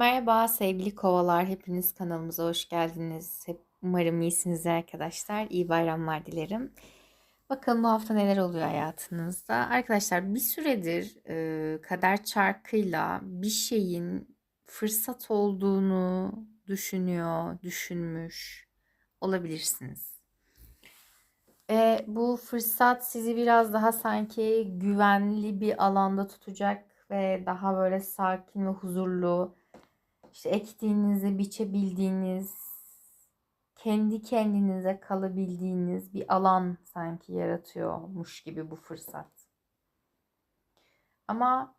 Merhaba sevgili kovalar, hepiniz kanalımıza hoş geldiniz. Hep umarım iyisiniz arkadaşlar. İyi bayramlar dilerim. Bakalım bu hafta neler oluyor hayatınızda. Arkadaşlar bir süredir e, kader çarkıyla bir şeyin fırsat olduğunu düşünüyor, düşünmüş olabilirsiniz. E, bu fırsat sizi biraz daha sanki güvenli bir alanda tutacak ve daha böyle sakin ve huzurlu işte ektiğinizi biçebildiğiniz, kendi kendinize kalabildiğiniz bir alan sanki yaratıyormuş gibi bu fırsat. Ama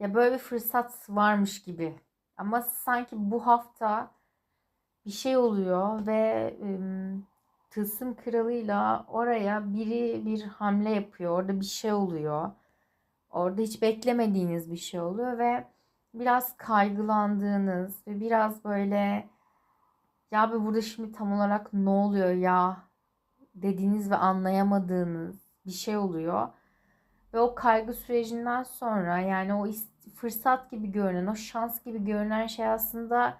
ya böyle bir fırsat varmış gibi. Ama sanki bu hafta bir şey oluyor ve ım, tılsım kralıyla oraya biri bir hamle yapıyor. Orada bir şey oluyor. Orada hiç beklemediğiniz bir şey oluyor ve biraz kaygılandığınız ve biraz böyle ya bir burada şimdi tam olarak ne oluyor ya dediğiniz ve anlayamadığınız bir şey oluyor. Ve o kaygı sürecinden sonra yani o fırsat gibi görünen, o şans gibi görünen şey aslında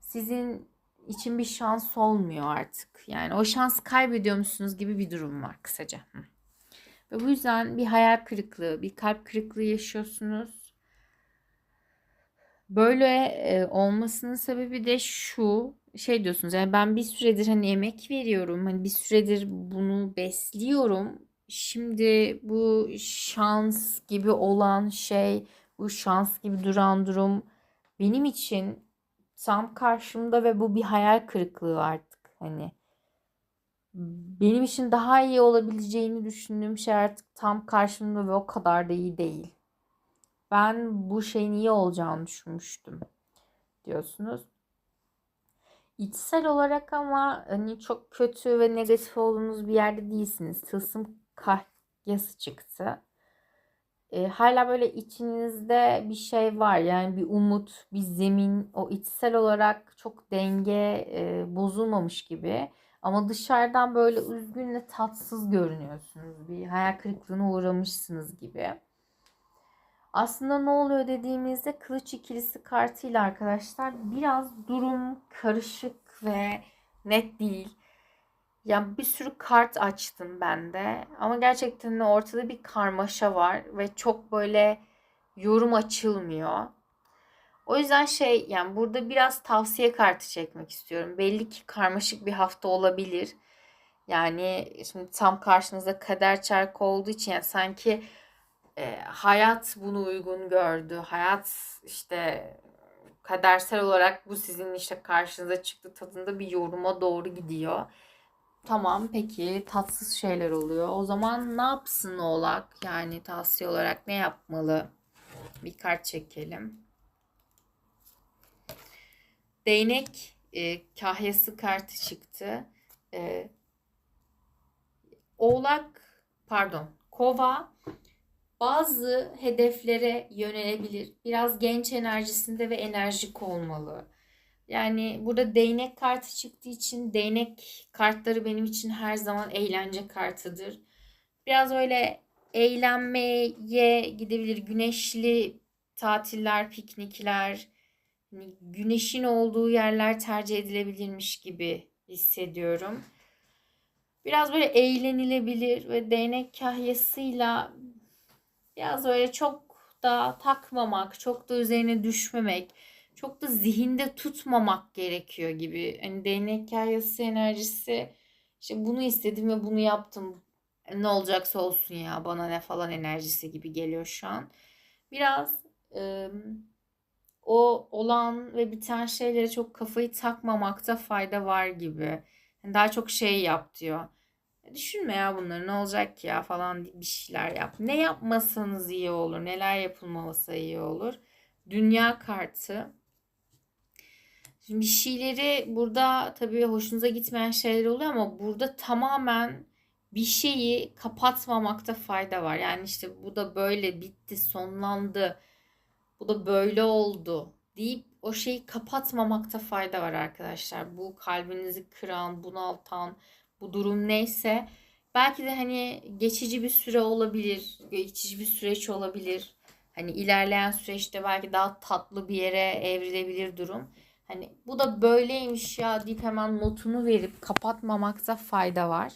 sizin için bir şans olmuyor artık. Yani o şansı kaybediyor musunuz gibi bir durum var kısaca. Ve bu yüzden bir hayal kırıklığı, bir kalp kırıklığı yaşıyorsunuz Böyle e, olmasının sebebi de şu. Şey diyorsunuz yani ben bir süredir hani emek veriyorum. Hani bir süredir bunu besliyorum. Şimdi bu şans gibi olan şey, bu şans gibi duran durum benim için tam karşımda ve bu bir hayal kırıklığı artık. Hani benim için daha iyi olabileceğini düşündüğüm şey artık tam karşımda ve o kadar da iyi değil ben bu şeyin iyi olacağını düşünmüştüm diyorsunuz. İçsel olarak ama hani çok kötü ve negatif olduğunuz bir yerde değilsiniz. Tılsım kahyası çıktı. E, hala böyle içinizde bir şey var. Yani bir umut, bir zemin. O içsel olarak çok denge e, bozulmamış gibi. Ama dışarıdan böyle üzgün ve tatsız görünüyorsunuz. Bir hayal kırıklığına uğramışsınız gibi. Aslında ne oluyor dediğimizde kılıç ikilisi kartıyla arkadaşlar biraz durum karışık ve net değil. Yani bir sürü kart açtım ben de ama gerçekten de ortada bir karmaşa var ve çok böyle yorum açılmıyor. O yüzden şey yani burada biraz tavsiye kartı çekmek istiyorum. Belli ki karmaşık bir hafta olabilir. Yani şimdi tam karşınızda kader çarkı olduğu için yani sanki e, hayat bunu uygun gördü. Hayat işte kadersel olarak bu sizin işte karşınıza çıktı tadında bir yoruma doğru gidiyor. Tamam peki tatsız şeyler oluyor. O zaman ne yapsın oğlak? Yani tavsiye olarak ne yapmalı? Bir kart çekelim. Değnek e, kahyası kartı çıktı. E, oğlak pardon kova bazı hedeflere yönelebilir. Biraz genç enerjisinde ve enerjik olmalı. Yani burada değnek kartı çıktığı için değnek kartları benim için her zaman eğlence kartıdır. Biraz öyle eğlenmeye gidebilir. Güneşli tatiller, piknikler, hani güneşin olduğu yerler tercih edilebilirmiş gibi hissediyorum. Biraz böyle eğlenilebilir ve değnek kahyasıyla Biraz öyle çok da takmamak, çok da üzerine düşmemek, çok da zihinde tutmamak gerekiyor gibi. Hani değnek hikayesi enerjisi işte bunu istedim ve bunu yaptım. Ne olacaksa olsun ya bana ne falan enerjisi gibi geliyor şu an. Biraz e, o olan ve biten şeylere çok kafayı takmamakta fayda var gibi. Yani daha çok şey yap diyor. Düşünme ya bunları ne olacak ki ya falan bir şeyler yap. Ne yapmasanız iyi olur, neler yapılmaması iyi olur. Dünya kartı. Şimdi bir şeyleri burada tabii hoşunuza gitmeyen şeyler oluyor ama burada tamamen bir şeyi kapatmamakta fayda var. Yani işte bu da böyle bitti, sonlandı. Bu da böyle oldu deyip o şeyi kapatmamakta fayda var arkadaşlar. Bu kalbinizi kıran, bunaltan, bu durum neyse belki de hani geçici bir süre olabilir, geçici bir süreç olabilir. Hani ilerleyen süreçte belki daha tatlı bir yere evrilebilir durum. Hani bu da böyleymiş ya deyip hemen notunu verip kapatmamakta fayda var.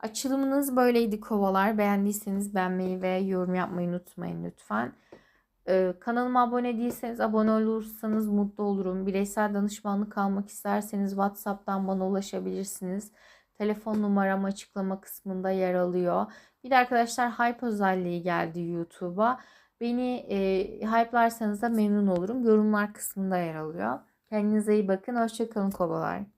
Açılımınız böyleydi kovalar. Beğendiyseniz beğenmeyi ve yorum yapmayı unutmayın lütfen. Ee, kanalıma abone değilseniz abone olursanız mutlu olurum. Bireysel danışmanlık almak isterseniz WhatsApp'tan bana ulaşabilirsiniz. Telefon numaram açıklama kısmında yer alıyor. Bir de arkadaşlar hype özelliği geldi YouTube'a. Beni e, hype'larsanız da memnun olurum. Yorumlar kısmında yer alıyor. Kendinize iyi bakın. Hoşçakalın kovalar.